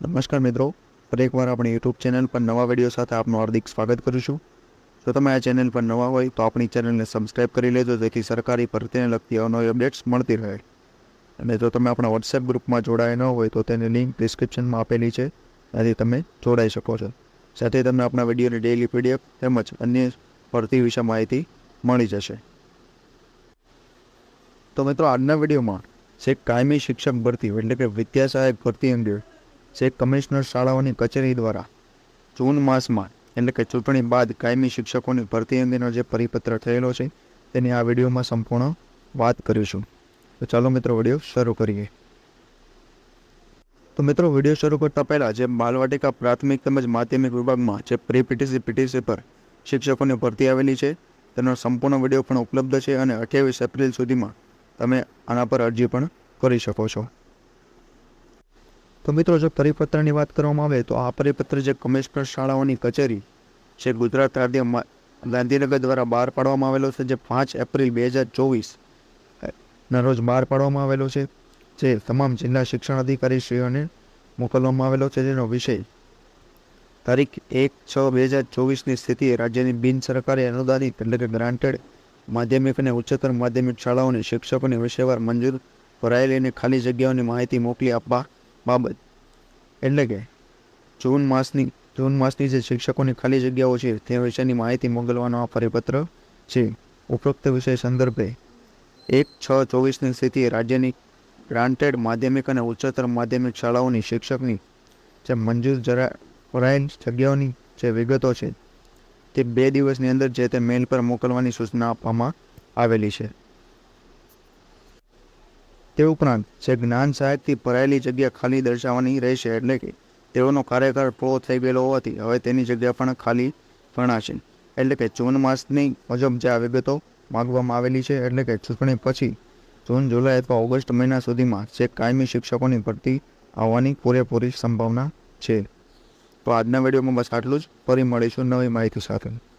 નમસ્કાર મિત્રો ફરી એકવાર આપણી યુટ્યુબ ચેનલ પર નવા વીડિયો સાથે આપનું હાર્દિક સ્વાગત કરું છું. જો તમે આ ચેનલ પર નવા હોય તો આપણી ચેનલને સબસ્ક્રાઈબ કરી લેજો, જેથી સરકારી ભરતીને લગતી અવનવી અપડેટ્સ મળતી રહે. અને જો તમે આપણા વોટ્સએપ ગ્રુપમાં જોડાયા ન હોય તો તેની લિંક ડિસ્ક્રિપ્શનમાં આપેલી છે. ત્યાંથી તમે જોડાઈ શકો છો. સાથે તમને આપણા વિડીયોની ડેઇલી પીડીએફ તેમજ અન્ય ભરતી વિશે માહિતી મળી જશે. તો મિત્રો, આજના વિડીયોમાં જે કાયમી શિક્ષક ભરતી, એટલે કે વિદ્યા સહાયક ભરતી અંગે છે કમિશનર શાળાઓની કચેરી દ્વારા જૂન માસમાં એટલે કે ચૂંટણી બાદ કાયમી શિક્ષકોની ભરતી અંગેનો જે પરિપત્ર થયેલો છે, તેની આ વિડીયોમાં સંપૂર્ણ વાત કરીશું. તો ચાલો મિત્રો વીડિયો શરૂ કરીએ. તો મિત્રો વીડિયો શરૂ કરતા પહેલાં જે બાલવાટિકા પ્રાથમિક તેમજ માધ્યમિક વિભાગમાં જે પ્રી પીટીસી પીટીસી પર શિક્ષકોની ભરતી આવેલી છે, તેનો સંપૂર્ણ વીડિયો પણ ઉપલબ્ધ છે અને અઠ્યાવીસ એપ્રિલ સુધીમાં તમે આના પર અરજી પણ કરી શકો છો. તો મિત્રો, જો પરિપત્રની વાત કરવામાં આવે તો આ પરિપત્ર જે કમિશનર શાળાઓની કચેરી છે, ગુજરાત રાજ્ય ગાંધીનગર દ્વારા બહાર પાડવામાં આવેલો છે, જે પાંચ એપ્રિલ બે હજાર ચોવીસ ના રોજ બહાર પાડવામાં આવેલો છે, જે તમામ જિલ્લા શિક્ષણ અધિકારીશ્રીઓને મોકલવામાં આવેલો છે, જેનો વિષય તારીખ એક છ બે હજાર ચોવીસની સ્થિતિએ રાજ્યની બિન સરકારી અનુદાનિત એટલે કે ગ્રાન્ટેડ માધ્યમિક અને ઉચ્ચતર માધ્યમિક શાળાઓની શિક્ષકોની વિષયવાર મંજૂર ભરાયેલી અને ખાલી જગ્યાઓની માહિતી મોકલી આપવા બાબત. એટલે કે, જૂન માસની જૂન માસની જે શિક્ષકોની ખાલી જગ્યાઓ છે, તે વિશેની માહિતી મોકલવાનો આ પરિપત્ર છે. ઉપરોક્ત વિષય સંદર્ભે, એક છ ચોવીસની સ્થિતિએ રાજ્યની ગ્રાન્ટેડ માધ્યમિક અને ઉચ્ચતર માધ્યમિક શાળાઓની શિક્ષકની જે મંજૂર જરા, ભરાયેલ જગ્યાઓની જે વિગતો છે, તે બે દિવસની અંદર જે તે મેલ પર મોકલવાની સૂચના આપવામાં આવેલી છે. તે ઉપરાંત જે જ્ઞાન સાહેબથી ભરાયેલી જગ્યા ખાલી દર્શાવવાની રહેશે એટલે કે તેઓનો કાર્યકાળ પૂરો થઈ ગયેલો હોવાથી હવે તેની જગ્યા પણ ખાલી ગણાશે. એટલે કે જૂન માસની મુજબ જે આ વિગતો માગવામાં આવેલી છે, એટલે કે ચૂંટણી પછી જૂન, જુલાઈ અથવા ઓગસ્ટ મહિના સુધીમાં જે કાયમી શિક્ષકોની ભરતી આવવાની પૂરેપૂરી સંભાવના છે. તો આજના વિડીયોમાં બસ આટલું જ. ફરી મળીશું નવી માહિતી સાથે.